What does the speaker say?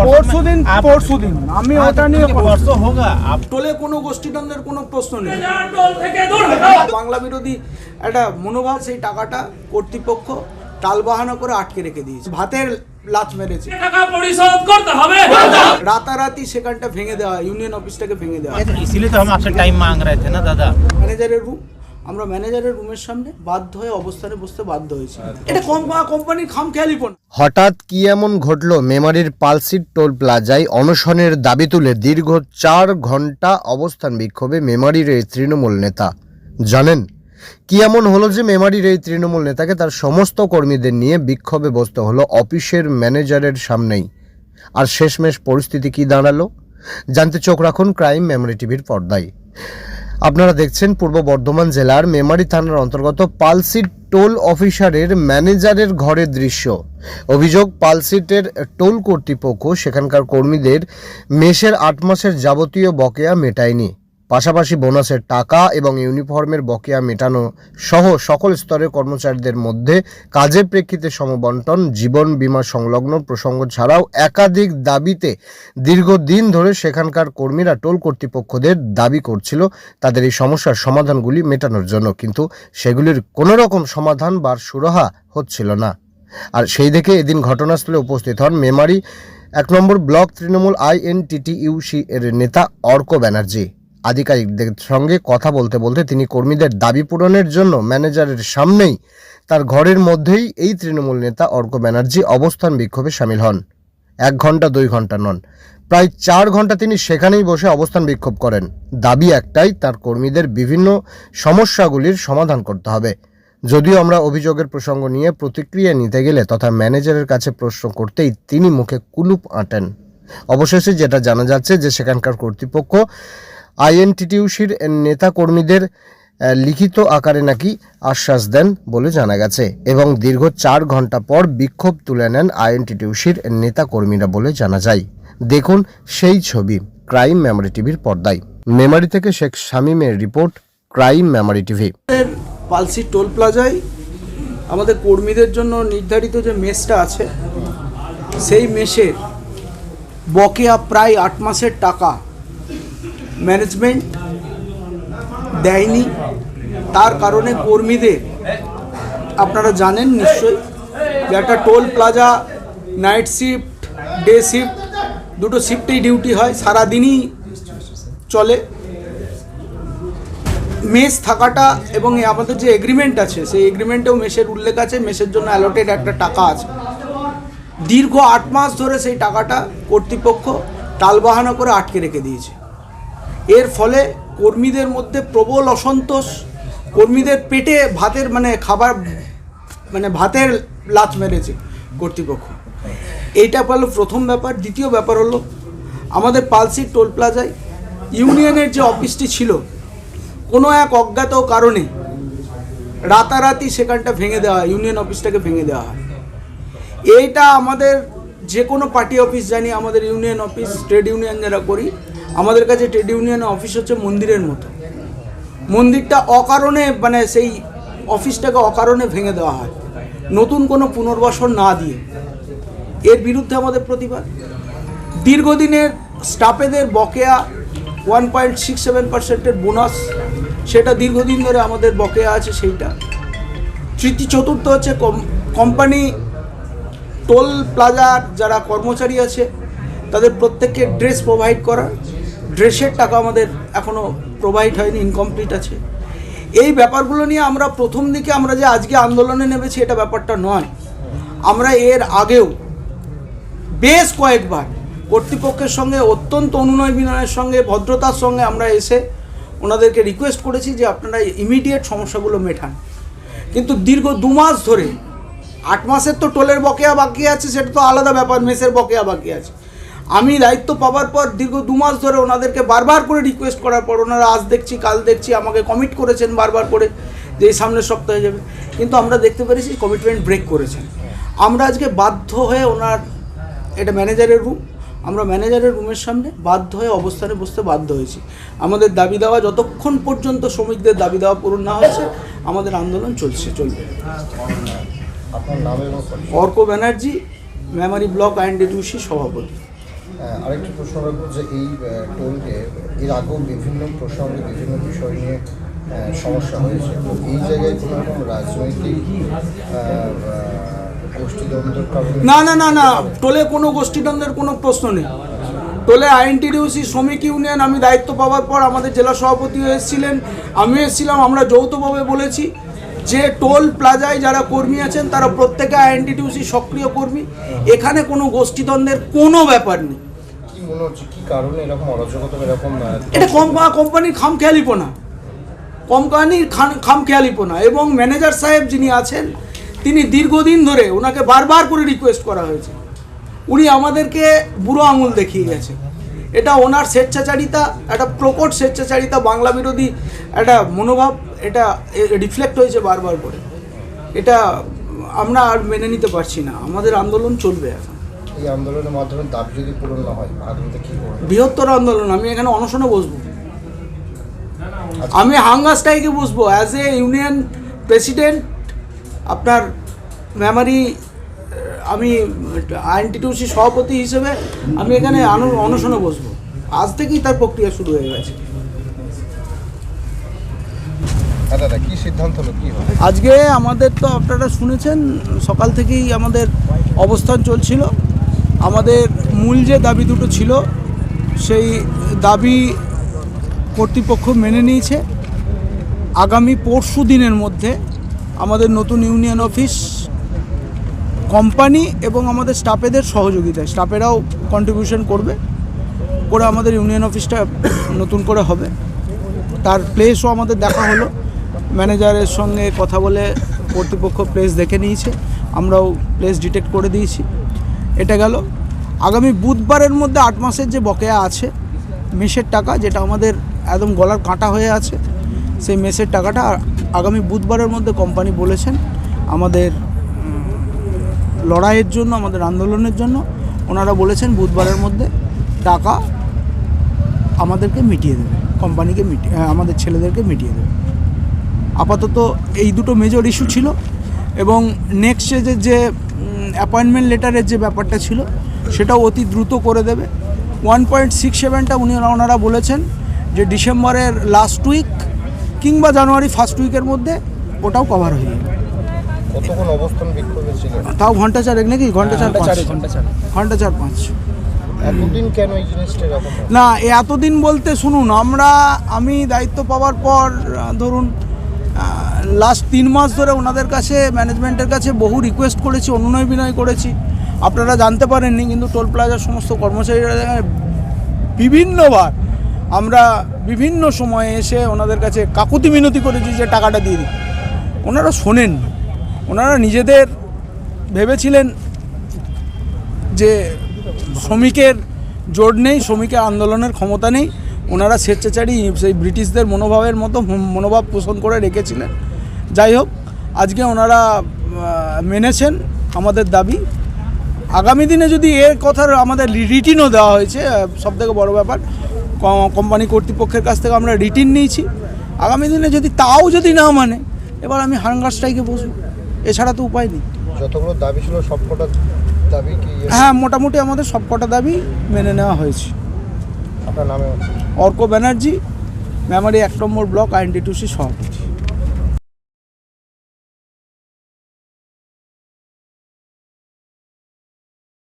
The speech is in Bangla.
পরশুদিন পরশুদিন। আমি হ্যাঁ, ওটা নিয়ে বর্ষ হোগা? আপটলে কোনো গোষ্ঠীদ্বন্দ্বের কোনো প্রশ্ন নেই। বাংলা বিরোধী একটা মনোভাব সেই টাকাটা কর্তৃপক্ষ টালবাহানা করে আটকে রেখে দিয়েছে। ভাতের লাচ মেরেছে। রাতারাতি সেখানটা ভেঙে দেওয়া ইউনিয়ন অফিসটাকে ভেঙে দেওয়া আচ্ছা, ইসিলিয়ে তো আমরা টাইম মাং রহে না দাদা? ম্যানেজারের রুম আমরা ম্যানেজারের রুমের সামনে বাধ্য হয়ে অবস্থানে বসতে বাধ্য হয়েছি। এটা কম কোম্পানির খামখেয়ালিপন হঠাৎ কি এমন ঘটল? মেমারির পালসির টোল প্লাজায় অনশনের দাবি তুলে দীর্ঘ চার ঘণ্টা অবস্থান বিক্ষোভে মেমারির এই তৃণমূল নেতা। জানেন? কি এমন হলো যে মেমারির এই তৃণমূল নেতাকে তার সমস্ত কর্মীদের নিয়ে বিক্ষোভে বসতে হলো অফিসের ম্যানেজারের সামনেই। আর শেষমেশ পরিস্থিতি কি দাঁড়াল? জানতে চোখ রাখুন ক্রাইম মেমোরি টিভির পর্দায়। আপনারা দেখছেন পূর্ব বর্ধমান জেলার মেমারি থানার অন্তর্গত পালসিট টোল অফিসারের ম্যানেজারের ঘরের দৃশ্য। অভিযোগ, পালসিটের টোল কর্তৃপক্ষ সেখানকার কর্মীদের মেষের আট মাসের যাবতীয় বকেয়া মেটায়নি। পাশাপাশি বোনাসের টাকা এবং ইউনিফর্মের বকেয়া মেটানো সহ সকল স্তরের কর্মচারীদের মধ্যে কাজের প্রেক্ষিতে সমবন্টন, জীবন বীমা সংলগ্ন প্রসঙ্গ ছাড়াও একাধিক দাবিতে দীর্ঘদিন ধরে সেখানকার কর্মীরা টোল কর্তৃপক্ষদের দাবি করছিল তাদের এই সমস্যার সমাধানগুলি মেটানোর জন্য। কিন্তু সেগুলির কোনো রকম সমাধান বা সুরাহা হচ্ছিল না। আর সেই দেখে এদিন ঘটনাস্থলে উপস্থিত হন মেমারি, এক নম্বর ব্লক তৃণমূল আইএনটিটিইউসি এর নেতা অর্ক ব্যানার্জি। আধিকারিকদের সঙ্গে কথা বলতে বলতে তিনি কর্মীদের দাবি পূরণের জন্য ম্যানেজারের সামনেই তার ঘরের মধ্যেই এই তৃণমূল নেতা অর্ক ব্যানার্জি অবস্থান বিক্ষোভে সামিল হন। এক ঘণ্টা দুই ঘণ্টা নন। প্রায় চার ঘণ্টা তিনি সেখানেই বসে অবস্থান বিক্ষোভ করেন। দাবি একটাই, তার কর্মীদের বিভিন্ন সমস্যাগুলির সমাধান করতে হবে। যদিও আমরা অভিযোগের প্রসঙ্গ নিয়ে প্রতিক্রিয়া নিতে গেলে তথা ম্যানেজারের কাছে প্রশ্ন করতেই তিনি মুখে কুলুপ আঁটেন। অবশেষে যেটা জানা যাচ্ছে যে সেখানকার কর্তৃপক্ষ আইএনটিটিউসির নেতা কর্মীদের লিখিত আকারে নাকি আশ্বাস দেন বলে জানা গেছে এবং দীর্ঘ চার ঘণ্টা পর বিক্ষোভ তুলে নেন আইএনটিটিউসির নেতা কর্মীরা বলে জানা যায়। দেখুন সেই ছবি, ক্রাইম মেমোরি টিভির পর্দায়। মেমারি থেকে Sheikh শামীমের report, crime memory TV. Palsi toll প্লাজায় আমাদের কর্মীদের জন্য নির্ধারিত যে মেসটা আছে, সেই মেসের বকেয়া প্রায় আট মাসের টাকা ম্যানেজমেন্ট দেয়নি। তার কারণে কর্মীদের, আপনারা জানেন নিশ্চয়ই, যে একটা toll plaza night shift day shift দুটো শিফটেই ডিউটি হয়, সারাদিনই চলে। মেস থাকাটা এবং আমাদের যে এগ্রিমেন্ট আছে, সেই এগ্রিমেন্টেও মেসের উল্লেখ আছে, মেসের জন্য অ্যালোটেড একটা টাকা আছে। দীর্ঘ আট মাস ধরে সেই টাকাটা কর্তৃপক্ষ টালবাহানা করে আটকে রেখে দিয়েছে। এর ফলে কর্মীদের মধ্যে প্রবল অসন্তোষ, কর্মীদের পেটে ভাতের মানে খাবার মানে ভাতের লাচ মেরেছে কর্তৃপক্ষ। এইটা হলো প্রথম ব্যাপার। দ্বিতীয় ব্যাপার হলো, আমাদের পালসি টোল প্লাজায় ইউনিয়নের যে অফিসটি ছিল, কোনো এক অজ্ঞাত কারণে রাতারাতি সেখানটা ভেঙে দেওয়া হয়, ইউনিয়ন অফিসটাকে ভেঙে দেওয়া হয়। এইটা আমাদের যে কোনো পার্টি অফিস জানি, আমাদের ইউনিয়ন অফিস, ট্রেড ইউনিয়ন যারা করি আমাদের কাছে ট্রেড ইউনিয়ন অফিস হচ্ছে মন্দিরের মতো। মন্দিরটা অকারণে মানে সেই অফিসটাকে অকারণে ভেঙে দেওয়া হয়। নতুন কোনো পুনর্বাসন না দিয়ে। এর বিরুদ্ধে আমাদের প্রতিবাদ। দীর্ঘদিনের স্টাফেদের বকেয়া ওয়ান পয়েন্ট সিক্স সেভেন পার্সেন্টের বোনাস, সেটা দীর্ঘদিন ধরে আমাদের বকেয়া আছে সেইটা। তৃতীয় চতুর্থ হচ্ছে কম- কোম্পানি টোল প্লাজার যারা কর্মচারী আছে, তাদের প্রত্যেককে ড্রেস প্রোভাইড করা। ড্রেসের টাকা আমাদের এখনও প্রোভাইড হয়নি ইনকমপ্লিট আছে। এই ব্যাপারগুলো নিয়ে আমরা প্রথম দিকে আমরা যে আজকে আন্দোলনে নেমেছি, এটা ব্যাপারটা নয়। আমরা এর আগেও বেশ কয়েকবার কর্তৃপক্ষের সঙ্গে, অত্যন্ত অনুনয় বিনয়ের সঙ্গে, ভদ্রতার সঙ্গে আমরা এসে ওনাদেরকে রিকোয়েস্ট করেছি যে আপনারা ইমিডিয়েট সমস্যাগুলো মেটান। কিন্তু দীর্ঘ দু মাস ধরে, আট মাসের তো টোলের বকেয়া বাকি আছে, সেটা তো আলাদা ব্যাপার, মেসের বকেয়া বাকি আছে। আমি দায়িত্ব পাওয়ার পর দীর্ঘ দু মাস ধরে ওনাদেরকে বারবার করে রিকোয়েস্ট করার পর ওনারা আজ দেখছি কাল দেখছি আমাকে কমিট করেছেন বারবার করে যে এই সামনের সপ্তাহে যাবে। কিন্তু আমরা দেখতে পেরেছি কমিটমেন্ট ব্রেক করেছেন। আমরা আজকে বাধ্য হয়ে ওনার এটা ম্যানেজারের রুম আমরা ম্যানেজারের রুমের সামনে বাধ্য হয়ে অবস্থানে বসতে বাধ্য হয়েছি। আমাদের দাবি দেওয়া যতক্ষণ পর্যন্ত শ্রমিকদের দাবি দেওয়া পূরণ না হচ্ছে আমাদের আন্দোলন চলছে চলবে। অর্ক ব্যানার্জি মেমারি ব্লক আইন ডিটিউসি সভাপতি। আরেকটি প্রশ্ন রাখব যে এই টোলকে এর আগেও বিভিন্ন প্রসঙ্গে বিভিন্ন বিষয় নিয়ে সমস্যা হয়েছে। তো এই জায়গায় কোনো রকম রাজনৈতিক না না না না, টোলে কোনো গোষ্ঠীদ্বন্দ্বের কোনো প্রশ্ন নেই। টোলে আইএনটিডিউসি শ্রমিক ইউনিয়ন আমি দায়িত্ব পাওয়ার পর আমাদের জেলা সভাপতিও এসেছিলেন আমি এসেছিলাম, আমরা যৌথভাবে বলেছি যে টোল প্লাজায় যারা কর্মী আছেন, তারা প্রত্যেকে আইএনটিডিউসি সক্রিয় কর্মী। এখানে কোনো গোষ্ঠীদ্বন্দ্বের কোনো ব্যাপার নেই। কোম্পানির কোম্পানির খামখেয়ালিপনা এবং ম্যানেজার সাহেব যিনি আছেন, তিনি দীর্ঘদিন ধরে ওনাকে বারবার করে রিকোয়েস্ট করা হয়েছে। উনি আমাদেরকে বুড়ো আঙুল দেখিয়ে গেছেন এটা ওনার স্বেচ্ছাচারিতা, একটা প্রকট স্বেচ্ছাচারিতা, বাংলা বিরোধী একটা মনোভাব, এটা রিফ্লেক্ট হয়েছে বারবার করে। এটা আমরা আর মেনে নিতে পারছি না। আমাদের আন্দোলন চলবে এখন। এই আন্দোলনের মাধ্যমে দাবি যদি পূরণ না হয় আগামীতে কি করবে বৃহত্তর আন্দোলন আমি এখানে অনশনে বসবো। আমি হাঙ্গার স্ট্রাইকে বসবো অ্যাজ এ ইউনিয়ন প্রেসিডেন্ট আপনার মেমারি আমি আইএনটিটিউসি সভাপতি হিসেবে আমি এখানে অনশনে বসবো। আজ থেকেই তার প্রক্রিয়া শুরু হয়ে গেছে। হ্যাঁ আজকে আমাদের তো আপনারা শুনেছেন সকাল থেকেই আমাদের অবস্থান চলছিল। আমাদের মূল যে দাবি দুটো ছিল, সেই দাবি কর্তৃপক্ষ মেনে নিয়েছে। আগামী পরশু দিনের মধ্যে আমাদের নতুন ইউনিয়ন অফিস, কোম্পানি এবং আমাদের স্টাফেদের সহযোগিতায়, স্টাফেরাও কন্ট্রিবিউশন করবে, করে আমাদের ইউনিয়ন অফিসটা নতুন করে হবে। তার প্লেসও আমাদের দেখা হলো। ম্যানেজারের সঙ্গে কথা বলে কর্তৃপক্ষ প্লেস দেখে নিয়েছে। আমরাও প্লেস ডিটেক্ট করে দিয়েছি। এটা গেল। আগামী বুধবারের মধ্যে আট মাসের যে বকেয়া আছে, মেসের টাকা, যেটা আমাদের একদম গলার কাঁটা হয়ে আছে, সেই মেসের টাকাটা আগামী বুধবারের মধ্যে কোম্পানি বলেছেন আমাদের লড়াইয়ের জন্য, আমাদের আন্দোলনের জন্য, ওনারা বলেছেন বুধবারের মধ্যে টাকা আমাদেরকে মিটিয়ে দেবে কোম্পানিকে মিটিয়ে আমাদের ছেলেদেরকে মিটিয়ে দেবে। আপাতত এই দুটো মেজর ইস্যু ছিল এবং নেক্সট যে যে অ্যাপয়েন্টমেন্ট লেটারের যে ব্যাপারটা ছিল সেটাও অতি দ্রুত করে দেবে। ওয়ান পয়েন্ট সিক্স সেভেনটা উনি ওনারা বলেছেন যে ডিসেম্বরের লাস্ট উইক কিংবা জানুয়ারি ফার্স্ট উইকের মধ্যে ওটাও কভার হয়ে যাবে। তাও ঘণ্টা চারেক নাকি? ঘণ্টা চার পাঁচ। ঘণ্টা চার পাঁচ? না এতদিন বলতে শুনুন আমরা আমি দায়িত্ব পাওয়ার পর ধরুন লাস্ট তিন মাস ধরে ওনাদের কাছে ম্যানেজমেন্টের কাছে বহু রিকোয়েস্ট করেছি, অনুনয় বিনয় করেছি। আপনারা জানতে পারেননি, কিন্তু টোল প্লাজার সমস্ত কর্মচারীরা বিভিন্নবার আমরা বিভিন্ন সময়ে এসে ওনাদের কাছে কাকুতি মিনতি করেছি যে টাকাটা দিয়ে দিই ওনারা শোনেন ওনারা নিজেদের ভেবেছিলেন যে শ্রমিকের জোর নেই, শ্রমিকের আন্দোলনের ক্ষমতা নেই। ওনারা স্বেচ্ছাচারী, সেই ব্রিটিশদের মনোভাবের মতো, মনোভাব পোষণ করে রেখেছিলেন। যাই হোক আজকে ওনারা মেনেছেন আমাদের দাবি। আগামী দিনে যদি এর কথার আমাদের রিটিনও দেওয়া হয়েছে সব থেকে বড়ো ব্যাপার কোম্পানি কর্তৃপক্ষের কাছ থেকে আমরা রিটিন নিয়েছি। আগামী দিনে যদি তাও যদি না মানে এবার আমি হাঙ্গার স্ট্রাইকে বসবো। এছাড়া তো উপায় নেই। যতগুলো দাবি ছিল সবকটা দাবি কি হ্যাঁ মোটামুটি আমাদের সবকটা দাবি মেনে নেওয়া হয়েছে। আপনার নামে? অর্ক ব্যানার্জি মেমারি এক নম্বর ব্লক আইনটিটুসি সভাপতি।